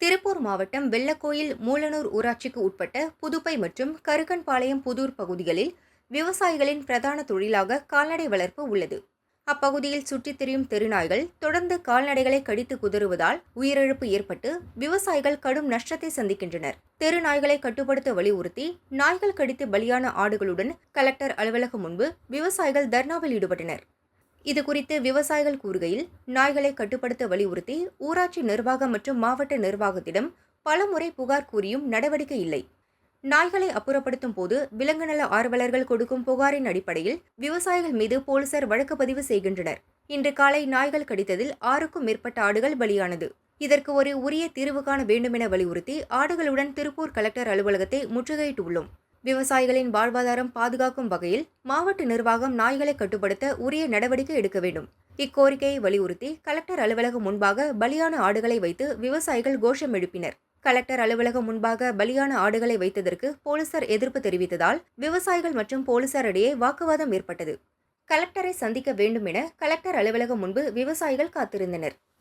திருப்பூர் மாவட்டம் வெள்ளக்கோயில் மூலனூர் ஊராட்சிக்கு உட்பட்ட புதுப்பை மற்றும் கருக்கன்பாளையம் புதூர் பகுதிகளில் விவசாயிகளின் பிரதான தொழிலாக கால்நடை வளர்ப்பு உள்ளது. அப்பகுதியில் சுற்றித் திரியும் தெருநாய்கள் தொடர்ந்து கால்நடைகளை கடித்து குதறுவதால் உயிரிழப்பு ஏற்பட்டு விவசாயிகள் கடும் நஷ்டத்தை சந்திக்கின்றனர். தெரு நாய்களை கட்டுப்படுத்த வலியுறுத்தி நாய்கள் கடித்து பலியான ஆடுகளுடன் கலெக்டர் அலுவலகம் முன்பு விவசாயிகள் தர்ணாவில் ஈடுபட்டனர். இதுகுறித்து விவசாயிகள் கூறுகையில் நாய்களை கட்டுப்படுத்த வலியுறுத்தி ஊராட்சி நிர்வாகம் மற்றும் மாவட்ட நிர்வாகத்திடம் பலமுறை புகார் கூறியும் நடவடிக்கை இல்லை. நாய்களை அப்புறப்படுத்தும் போது விலங்கு நல ஆர்வலர்கள் கொடுக்கும் புகாரின் அடிப்படையில் விவசாயிகள் மீது போலீசார் வழக்கு பதிவு செய்கின்றனர். இன்று காலை நாய்கள் கடித்ததில் ஆறுக்கும் மேற்பட்ட ஆடுகள் பலியானது. இதற்கு ஒரு உரிய தீர்வு காண வேண்டுமென வலியுறுத்தி ஆடுகளுடன் திருப்பூர் கலெக்டர் அலுவலகத்தை முற்றுகையிட்டுள்ளோம். விவசாயிகளின் வாழ்வாதாரம் பாதுகாக்கும் வகையில் மாவட்ட நிர்வாகம் நாய்களை கட்டுப்படுத்த உரிய நடவடிக்கை எடுக்க வேண்டும். இக்கோரிக்கையை வலியுறுத்தி கலெக்டர் அலுவலகம் முன்பாக பலியான ஆடுகளை வைத்து விவசாயிகள் கோஷம் எழுப்பினர். கலெக்டர் அலுவலகம் முன்பாக பலியான ஆடுகளை வைத்ததற்கு போலீசார் எதிர்ப்பு தெரிவித்ததால் விவசாயிகள் மற்றும் போலீசார் இடையே வாக்குவாதம் ஏற்பட்டது. கலெக்டரை சந்திக்க வேண்டும் என கலெக்டர் அலுவலகம் முன்பு விவசாயிகள் காத்திருந்தனர்.